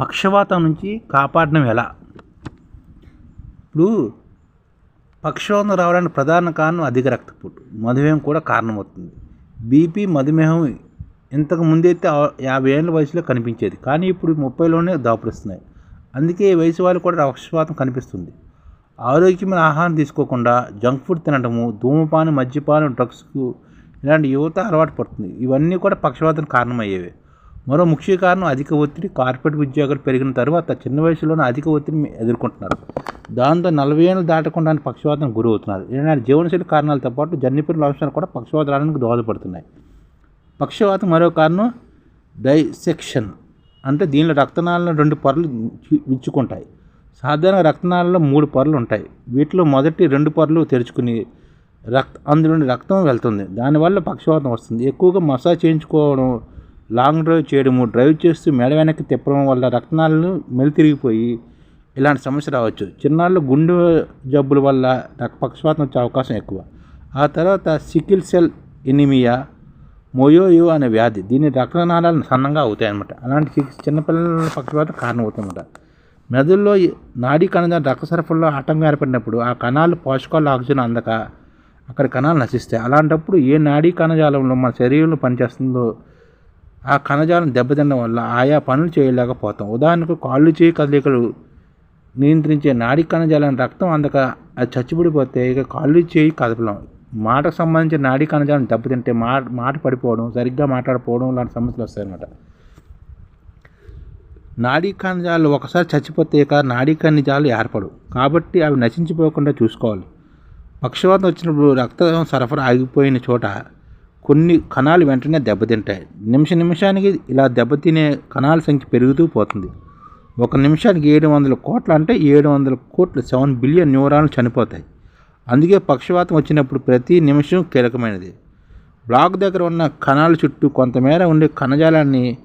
పక్షవాతం నుంచి కాపాడడం ఎలా? ఇప్పుడు పక్షవాతం రావడానికి ప్రధాన కారణం అధిక రక్తపోటు. మధుమేహం కూడా కారణమవుతుంది. బీపీ మధుమేహం ఇంతకు ముందైతే యాభై ఏళ్ళ వయసులో కనిపించేది. కానీ ఇప్పుడు ముప్పైలోనే దాపురిస్తున్నాయి. అందుకే ఈ వయసు వాళ్ళు కూడా పక్షవాతం కనిపిస్తుంది. ఆరోగ్యమైన ఆహారం తీసుకోకుండా జంక్ ఫుడ్ తినడము ధూమపానం మద్యపానం డ్రగ్స్కు ఇలాంటి యువత అలవాటు పడుతుంది. ఇవన్నీ కూడా పక్షవాతం కారణమయ్యేవి. మరో ముఖ్య కారణం అధిక ఒత్తిడి కార్పొరేట్ ఉద్యోగాలు పెరిగిన తర్వాత చిన్న వయసులోనే అధిక ఒత్తిడిని ఎదుర్కొంటున్నారు. దాంతో నలభై ఏళ్ళు దాటకుండా పక్షవాతం గురవుతున్నారు. ఇలాంటి జీవనశైలి కారణాలతో పాటు జన్యుపరుల అంశాలు కూడా పక్షవాతం రావడానికి దోహదపడుతున్నాయి. పక్షవాతం మరో కారణం డైసెక్షన్ అంటే దీనిలో రక్తనాళాలను రెండు పొరలు విచ్చుకుంటాయి. సాధారణ రక్తనాళాల్లో మూడు పొరలు ఉంటాయి. వీటిలో మొదటి రెండు పొరలు తెరుచుకుని రక్త అందులోని రక్తం వెళ్తుంది. దానివల్ల పక్షవాతం వస్తుంది. ఎక్కువగా మసాజ్ చేయించుకోవడం లాంగ్ డ్రైవ్ చేయడము డ్రైవ్ చేస్తూ మెడ వెనక్కి తిప్పడం వల్ల రక్తనాళాలు మెలితిరిగిపోయి ఇలాంటి సమస్య రావచ్చు. చిన్నాళ్ళు గుండె జబ్బుల వల్ల పక్షపాతం పక్షవాతం వచ్చే అవకాశం ఎక్కువ. ఆ తర్వాత సికిల్ సెల్ ఎనిమియా మోయోయో అనే వ్యాధి. దీని రక్తనాళాలు సన్నంగా అవుతాయి అన్నమాట అలాంటి చిన్నపిల్లల పక్షపాతం కారణం అవుతుందన్నమాట మెదడులో నాడీ కణజాల రక్త సరఫరాలో ఆటంకం ఏర్పడినప్పుడు ఆ కణాలు పోషకాలు ఆక్సిజన్ అందక అక్కడ కణాలు నశిస్తాయి. అలాంటప్పుడు ఏ నాడీ కణజాలంలో మన శరీరంలో పనిచేస్తుందో ఆ కణజాలం దెబ్బతినడం వల్ల ఆయా పనులు చేయలేకపోతాం. ఉదాహరణకు కాళ్ళు చేయి కదలికలు నియంత్రించే నాడీ కణజాలం రక్తం అందక అది చచ్చిపడిపోతే ఇక కాళ్ళు చేయి కదపలేం మాటకు సంబంధించిన నాడీ కణజాలం దెబ్బతింటే మా మాట పడిపోవడం సరిగ్గా మాట్లాడకపోవడం లాంటి సమస్యలు వస్తాయన్నమాట. నాడీ కణజాలు ఒకసారి చచ్చిపోతే ఇక నాడీ కణజాలు ఏర్పడవు. కాబట్టి అవి నశించిపోకుండా చూసుకోవాలి. పక్షవాతం వచ్చినప్పుడు రక్తం సరఫరా ఆగిపోయిన చోట కొన్ని కణాలు వెంటనే దెబ్బతింటాయి. నిమిష నిమిషానికి ఇలా దెబ్బతినే కణాల సంఖ్య పెరుగుతూ పోతుంది. ఒక నిమిషానికి ఏడు వందల కోట్ల అంటే ఏడు వందల కోట్లు సెవెన్ బిలియన్ న్యూరాన్లు చనిపోతాయి. అందుకే పక్షవాతం వచ్చినప్పుడు ప్రతి నిమిషం కీలకమైనది. బ్లాక్ దగ్గర ఉన్న కణాల చుట్టూ కొంతమేర ఉండే కణజాలాన్ని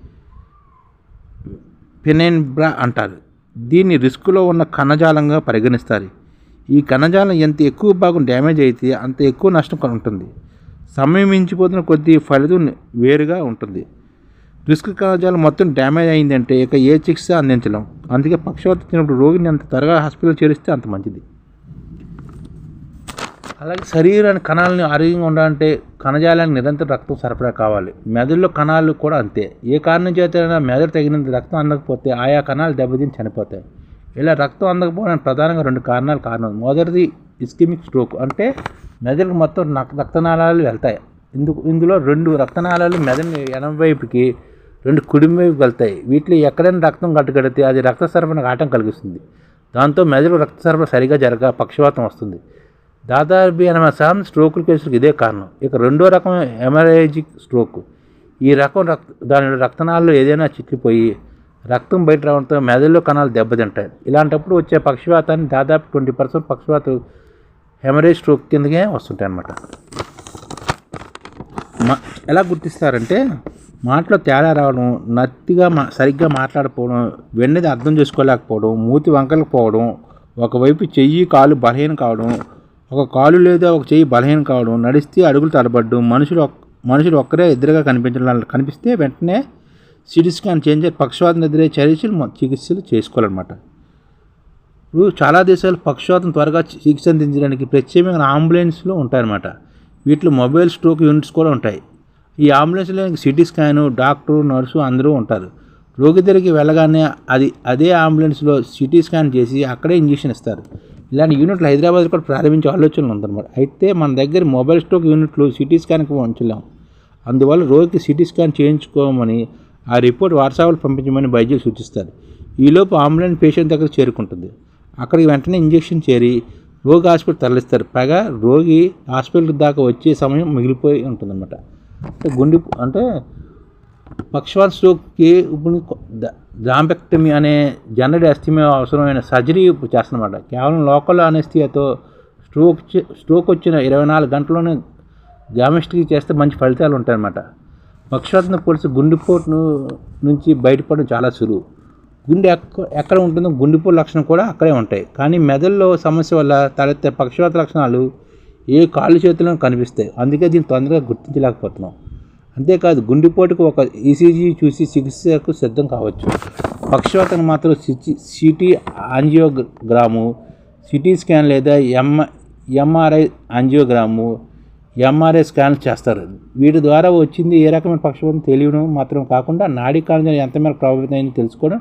పెనెన్బ్రా అంటారు. దీన్ని రిస్క్లో ఉన్న కణజాలంగా పరిగణిస్తారు. ఈ కణజాలం ఎంత ఎక్కువ భాగం డ్యామేజ్ అయితే అంత ఎక్కువ నష్టం ఉంటుంది సమయం మించిపోతున్న కొద్దీ ఫలితం వేరుగా ఉంటుంది. రిస్క్ కణజాలం మొత్తం డ్యామేజ్ అయిందంటే ఇక ఏ చికిత్స అందించలేం. అందుకే పక్షవాతం తినప్పుడు రోగిని అంత త్వరగా హాస్పిటల్ చేరిస్తే అంత మంచిది. అలాగే శరీరాన్ని కణాలని ఆరోగ్యంగా ఉండాలంటే కణజాలానికి నిరంతరం రక్తం సరఫరా కావాలి. మెదడులో కణాలు కూడా అంతే. ఏ కారణం చేతైనా మెదడు తగినంత రక్తం అందకపోతే ఆయా కణాలు దెబ్బతిని చనిపోతాయి. ఇలా రక్తం అందకపోవడానికి ప్రధానంగా రెండు కారణాలు కారణం. మొదటిది ఇస్కిమిక్ స్ట్రోక్ అంటే మెదడుకు మొత్తం రక్తనాళాలు వెళ్తాయి. ఇందుకు ఇందులో రెండు రక్తనాళాలు మెదడుని ఎడమ వైపుకి రెండు కుడి వైపు వెళ్తాయి. వీటిలో ఎక్కడైనా రక్తం గట్టుకడితే అది రక్త సరఫరాకు ఆటం కలిగిస్తుంది. దాంతో మెదడు రక్త సరఫరా సరిగా జరగ పక్షవాతం వస్తుంది. దాదాపు ఎనభై శాతం స్ట్రోకుల కేసులకు ఇదే కారణం. ఇక రెండో రకం ఎమరేజిక్ స్ట్రోక్ ఈ రకం రక్త దాని రక్తనాళాలు ఏదైనా చిక్కిపోయి రక్తం బయట రావడంతో మెదడులో కణాలు దెబ్బతింటాయి. ఇలాంటప్పుడు వచ్చే పక్షవాతాన్ని దాదాపు ట్వంటీ పర్సెంట్ పక్షవాత హెమరేజ్ స్ట్రోక్ కిందకే వస్తుంటాయి అన్నమాట. మా ఎలా గుర్తిస్తారంటే మాటలో తేడా రావడం నత్తిగా మా సరిగ్గా మాట్లాడకపోవడం వెన్నది అర్థం చేసుకోలేకపోవడం మూతి వంకలకపోవడం ఒకవైపు చెయ్యి కాలు బలహీన కావడం ఒక కాలు లేదా ఒక చెయ్యి బలహీన కావడం నడిస్తే అడుగులు తడబడ్డం మనుషులు మనుషులు ఒక్కరే ఎదురుగా కనిపించడం కనిపిస్తే వెంటనే సిటీ స్కాన్ చేంజ్ పక్షవాతం ఎదురే చర్యలు చికిత్సలు చేసుకోవాలన్నమాట. ఇప్పుడు చాలా దేశాలు పక్షవాతం త్వరగా చికిత్స అందించడానికి ప్రత్యేకమైన అంబులెన్స్లు ఉంటాయన్నమాట. వీటిలో మొబైల్ స్ట్రోక్ యూనిట్స్ కూడా ఉంటాయి. ఈ అంబులెన్స్లో సిటీ స్కాను డాక్టరు నర్సు అందరూ ఉంటారు. రోగి దగ్గరికి వెళ్ళగానే అది అదే అంబులెన్స్లో సిటీ స్కాన్ చేసి అక్కడే ఇంజెక్షన్ ఇస్తారు. ఇలాంటి యూనిట్లు హైదరాబాద్ కూడా ప్రారంభించే ఆలోచనలు ఉందన్నమాట. అయితే మన దగ్గర మొబైల్ స్ట్రోక్ యూనిట్లు సిటీ స్కాన్కి ఉంచలేం అందువల్ల రోగికి సిటీ స్కాన్ చేయించుకోమని ఆ రిపోర్ట్ వాట్సాప్లో పంపించమని వైద్యులు సూచిస్తారు. ఈలోపు అంబులెన్స్ పేషెంట్ దగ్గర చేరుకుంటుంది. అక్కడికి వెంటనే ఇంజెక్షన్ చేరి రోగి హాస్పిటల్ తరలిస్తారు. పైగా రోగి హాస్పిటల్ దాకా వచ్చే సమయం మిగిలిపోయి ఉంటుందన్నమాట. అంటే గుండె అంటే పక్షవాత స్ట్రోక్కి ఇప్పుడు జాంపెక్టమీ అనే జనరల్ ఎస్టిమే అవసరమైన సర్జరీ ఇప్పుడు చేస్తున్నమాట కేవలం లోకల్ అనేస్థియాతో స్ట్రోక్ స్ట్రోక్ వచ్చిన ఇరవై నాలుగు గంటల్లోనే జామెస్టిక్ చేస్తే మంచి ఫలితాలు ఉంటాయన్నమాట. పక్షవాతం పోలిసి గుండెపోటును నుంచి బయటపడడం చాలా సులువు. గుండె ఎక్కడ ఉంటుందో గుండెపోటు లక్షణం కూడా అక్కడే ఉంటాయి. కానీ మెదడులో సమస్య వల్ల తలెత్తే పక్షవాత లక్షణాలు ఏ కాళ్ళు చేతుల్లో కనిపిస్తాయి. అందుకే దీన్ని తొందరగా గుర్తించలేకపోతున్నాం. అంతేకాదు గుండెపోటుకు ఒక ఈసీజీ చూసి చికిత్సకు సిద్ధం కావచ్చు. పక్షవాతం మాత్రం CT CT angiogram CT scan లేదా M MRI angiogram MRI scan చేస్తారు. వీటి ద్వారా వచ్చింది ఏ రకమైన పక్షవాతం తెలియడం మాత్రం కాకుండా నాడీ కాలంలో ఎంత మేరకు ప్రభావితం తెలుసుకోవడం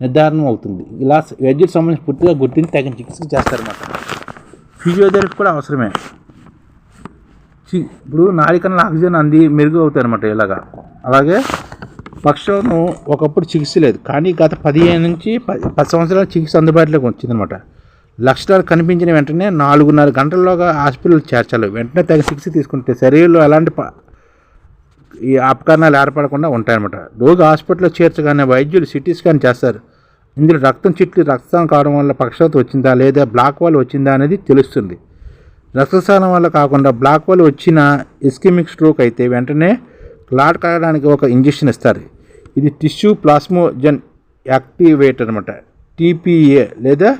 నిర్ధారణ అవుతుంది. ఇలా వైద్యుడికి సంబంధించి పూర్తిగా గుర్తించి తగిన చికిత్స చేస్తారన్నమాట ఫిజియోథెరపీ కూడా అవసరమే. చి- ఇప్పుడు నాడికన్నా ఆక్సిజన్ అంది మెరుగు అవుతాయి అనమాట ఇలాగా. అలాగే పక్షులను ఒకప్పుడు చికిత్స లేదు. కానీ గత పదిహేను నుంచి పది పది సంవత్సరాల చికిత్స అందుబాటులోకి వచ్చిందనమాట లక్షణాలు కనిపించిన వెంటనే నాలుగున్నర గంటల్లోగా హాస్పిటల్ చేర్చాలి. వెంటనే తగిన చికిత్స తీసుకుంటే శరీరంలో ఎలాంటి ప- ఈ అపకరణాలు ఏర్పడకుండా ఉంటాయన్నమాట. రోగి హాస్పిటల్లో చేర్చగానే వైద్యులు సిటీ స్కాన్ చేస్తారు. ఇందులో రక్తం చిట్లు రక్తం కావడం వల్ల పక్షవాతం వచ్చిందా లేదా బ్లాక్ వాల్ వచ్చిందా అనేది తెలుస్తుంది. రక్తస్నానం వల్ల కాకుండా బ్లాక్ వాల్ వచ్చిన ఇస్కిమిక్ స్ట్రోక్ అయితే వెంటనే క్లాట్ కలగడానికి ఒక ఇంజెక్షన్ ఇస్తారు. ఇది టిష్యూ ప్లాస్మోజన్ యాక్టివేట్ అనమాట టీపీఏ లేదా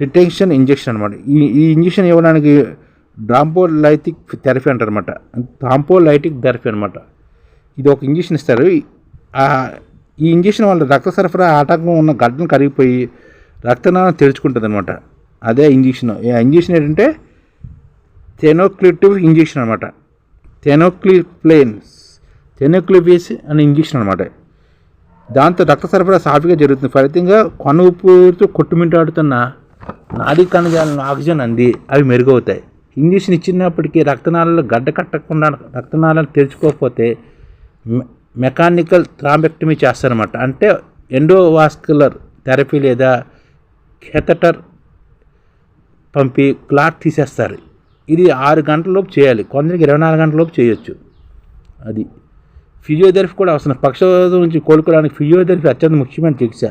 డిటెన్షన్ ఇంజెక్షన్ అనమాట ఈ ఈ ఇంజెక్షన్ ఇవ్వడానికి డ్రాంపోలైటిక్ థెరపీ అంటారనమాట డాంపోలైటిక్ థెరపీ అనమాట ఇది ఒక ఇంజెక్షన్ ఇస్తారు. ఈ- ఇంజక్షన్ వల్ల రక్త సరఫరా ఆటంకం ఉన్న గడ్డను కరిగిపోయి రక్తనాళం తెరుచుకుంటుంది అనమాట అదే ఇంజక్షన్. ఈ ఇంజక్షన్ ఏంటంటే థెనోక్లిటివ్ ఇంజెక్షన్ అనమాట థెనోక్లిప్లేన్స్ థెనోక్లిపిస్ అనే ఇంజక్షన్ అనమాట దాంతో రక్త సరఫరా సాఫీగా జరుగుతుంది. ఫలితంగా కొన ఊపిరితో కొట్టుమిట్టాడుతున్న నాడీ కణజాలను ఆక్సిజన్ అంది. అవి మెరుగవుతాయి. ఇంజెక్షన్ ఇచ్చినప్పటికీ రక్తనాళాలు గడ్డ కట్టకుండా రక్తనాళాలు తెరుచుకోకపోతే మెకానికల్ థ్రాంబెక్టమీ చేస్తారన్నమాట. అంటే ఎండోవాస్కులర్ థెరపీ లేదా కెథటర్ పంపి క్లాట్ తీసేస్తారు. ఇది ఆరు గంటలలోపు చేయాలి. కొందరికి ఇరవై నాలుగు గంటలలోపు చేయొచ్చు. అది ఫిజియోథెరపీ కూడా అవసరం. పక్షవాతం నుంచి కోలుకోవడానికి ఫిజియోథెరపీ అత్యంత ముఖ్యమైన చికిత్స.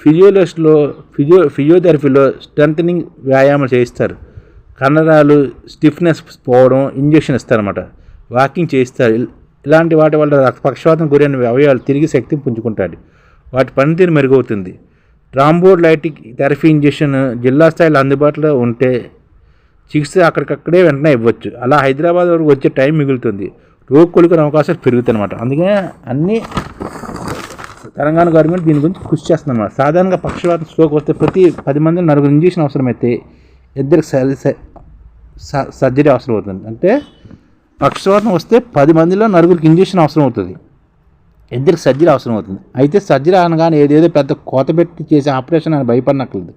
ఫిజియోలస్ట్లో ఫిజియో ఫిజియోథెరపీలో స్ట్రెంథనింగ్ వ్యాయామాలు చేయిస్తారు. కండరాలు స్టిఫ్నెస్ పోవడం ఇంజెక్షన్ ఇస్తారన్నమాట. వాకింగ్ చేయిస్తారు. ఇలాంటి వాటి వల్ల పక్షవాతం గురైన అవయవాలు తిరిగి శక్తి పుంజుకుంటాయి. వాటి పనితీరు మెరుగవుతుంది. ట్రాంబోలైటిక్ థెరపీ ఇంజెక్షన్ జిల్లా స్థాయిలో అందుబాటులో ఉంటే చికిత్స అక్కడికక్కడే వెంటనే ఇవ్వచ్చు. అలా హైదరాబాద్ వరకు వచ్చే టైం మిగులుతుంది. రోగు కోలుకునే అవకాశాలు పెరుగుతాయి అనమాట అందుకనే అన్ని తెలంగాణ గవర్నమెంట్ దీని గురించి కృషి చేస్తుంది అనమాట సాధారణంగా పక్షవాతం స్ట్రోక్ వస్తే ప్రతి పది మంది నలుగురు ఇంజెక్షన్ అవసరమైతే ఇద్దరికి స- సర్జరీ అవసరం అవుతుంది అంటే పక్షవాతం వస్తే పది మందిలో నలుగురికి ఇంజెక్షన్ అవసరం అవుతుంది. ఇద్దరికి సర్జరీ అవసరం అవుతుంది? అయితే సర్జరీ అనగానే ఏదేదో పెద్ద కోత పెట్టి చేసే ఆపరేషన్ అని భయపడినట్లేదు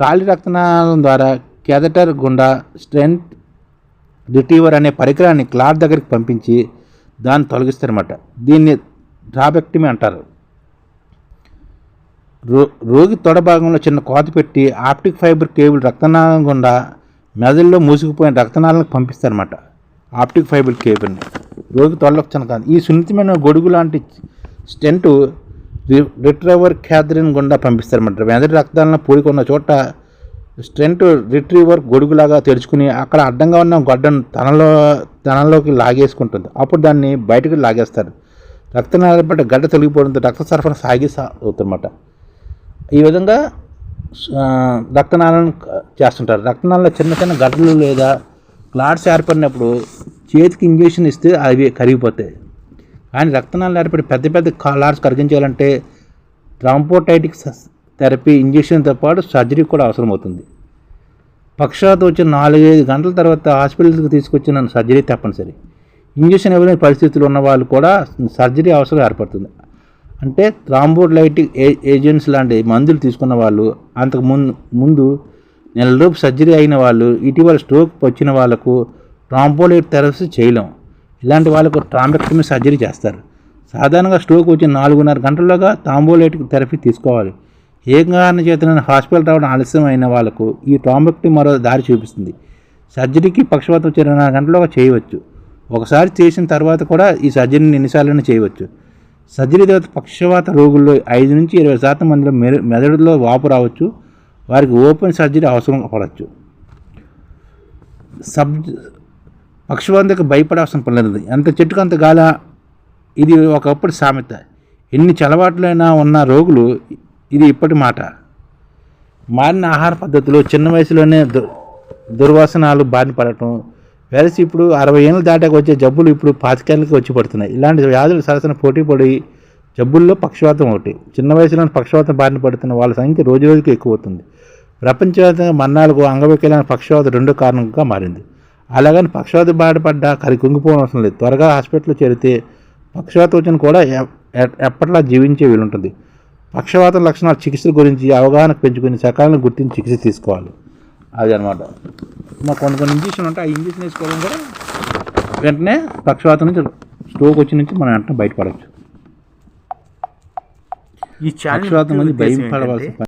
కాలి రక్తనాళం ద్వారా కెదటర్ గుండా స్ట్రెంత్ రిటీవర్ అనే పరికరాన్ని క్లాట్ దగ్గరికి పంపించి దాన్ని తొలగిస్తారన్నమాట. దీన్ని డ్రాబెక్టమీ అంటారు. రో రోగి తొడ భాగంలో చిన్న కోత పెట్టి ఆప్టిక్ ఫైబర్ కేబుల్ రక్తనాళం గుండా మెదడులో మూసుకుపోయిన రక్తనాళాలకు పంపిస్తారన్నమాట. ఆప్టిక్ ఫైబర్ కేబుల్ని రోగి తొలక్షణ కాదు ఈ సున్నితమైన గొడుగు లాంటి స్టెంట్ రిట్రీవర్ క్యాథరిన్ గుండా పంపిస్తారన్నమాట. మెదడు రక్తాలను పూడుకున్న చోట స్ట్రెంట్ రిట్రీవర్ గొడుగులాగా తెరుచుకుని అక్కడ అడ్డంగా ఉన్న గొడ్డను తనలో తనలోకి లాగేసుకుంటుంది. అప్పుడు దాన్ని బయటకు లాగేస్తారు. రక్తనాళాల పట్ల గడ్డ తొలగిపోవడంతో రక్త సరఫరా సాగి అవుతుందన్నమాట. ఈ విధంగా రక్తనాళను చేస్తుంటారు. రక్తనాళాల చిన్న చిన్న గడ్డలు లేదా క్లాట్స్ ఏర్పడినప్పుడు చేతికి ఇంజెక్షన్ ఇస్తే అవి కరిగిపోతాయి. కానీ రక్తనాళాలు ఏర్పడి పెద్ద పెద్ద క్లాట్స్ కరిగించాలంటే ట్రాంపోటైటిక్ థెరపీ ఇంజెక్షన్తో పాటు సర్జరీ కూడా అవసరం అవుతుంది వచ్చిన నాలుగైదు గంటల తర్వాత హాస్పిటల్కి తీసుకొచ్చిన సర్జరీ తప్పనిసరి. ఇంజెక్షన్ ఇవ్వలేని పరిస్థితులు ఉన్న వాళ్ళు కూడా సర్జరీ అవసరం ఏర్పడుతుంది. అంటే థ్రాంబోలైటిక్ ఏ ఏజెంట్స్ లాంటి మందులు తీసుకున్న వాళ్ళు అంతకు ముందు ముందు నెలలోపు సర్జరీ అయిన వాళ్ళు ఇటీవల స్ట్రోక్ వచ్చిన వాళ్ళకు ట్రాంపోలేట్ థెరపీ చేయలేం. ఇలాంటి వాళ్ళకు ట్రాంబెక్టమీ సర్జరీ చేస్తారు. సాధారణంగా స్ట్రోక్ వచ్చిన నాలుగున్నర గంటల్లోగా థాంబోలైటిక్ థెరపీ తీసుకోవాలి. ఏ కారణం చేతనైనా హాస్పిటల్ రావడం ఆలస్యం అయిన వాళ్ళకు ఈ ట్రాంబెక్టమీ మరో దారి చూపిస్తుంది. సర్జరీకి పక్షవాతం వచ్చి ఇరవై నాలుగు గంటలుగా చేయవచ్చు. ఒకసారి చేసిన తర్వాత కూడా ఈ సర్జరీని ఎన్నిసార్లు చేయవచ్చు. సర్జరీ తర్వాత పక్షవాత రోగుల్లో ఐదు నుంచి ఇరవై శాతం మందిలో మెదడులో వాపు రావచ్చు. వారికి ఓపెన్ సర్జరీ అవసరం పడవచ్చు సబ్ పక్షవంతకు భయపడాల్సిన పని లేదు. ఎంత చెట్టుకు అంత గాల? ఇది ఒకప్పుడు సామెత. ఎన్ని చలవాట్లైనా ఉన్న రోగులు ఇది ఇప్పటి మాట. మారిన ఆహార పద్ధతులు చిన్న వయసులోనే దు దుర్వాసనాలు బారిన పడటం వెరసి ఇప్పుడు అరవై ఏళ్ళు దాటాక వచ్చే జబ్బులు ఇప్పుడు పాతికేళ్ళకి వచ్చి పడుతున్నాయి. ఇలాంటి వ్యాధులు సరసన పోటీ పడి జబ్బుల్లో పక్షవాతం ఒకటి. చిన్న వయసులోనే పక్షవాతం బారిన పడుతున్న వాళ్ళ సంఖ్య రోజు రోజుకి ఎక్కువ అవుతుంది. ప్రపంచవ్యాప్తంగా మన్నాలకు అంగవైకల్యానికి పక్షవాతం రెండో కారణంగా మారింది. అలాగని పక్షవాత బాధపడ్డ కరి కుంగిపోవడం అవసరం లేదు. త్వరగా హాస్పిటల్లో చేరితే పక్షవాతం వచ్చిన కూడా ఎప్పట్లా జీవించే వీలుంటుంది. పక్షవాతం లక్షణాల చికిత్స గురించి అవగాహన పెంచుకుని సకాలంలో గుర్తించి చికిత్స తీసుకోవాలి. అది అనమాట. మాకు కొన్ని కొన్ని ఇంజక్షన్ ఉంటాయి. ఆ ఇంజక్షన్ వేసుకోవడం కూడా వెంటనే పక్షవాతం నుంచి స్ట్రోక్ వచ్చి నుంచి మనం వెంటనే బయటపడవచ్చు. ఈ పక్షవాతం ఉద్దేశం భయపడవలసిన ఏంటంటే,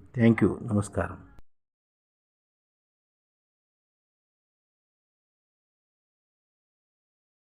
ಥ್ಯಾಂಕ್ ಯು ನಮಸ್ಕಾರ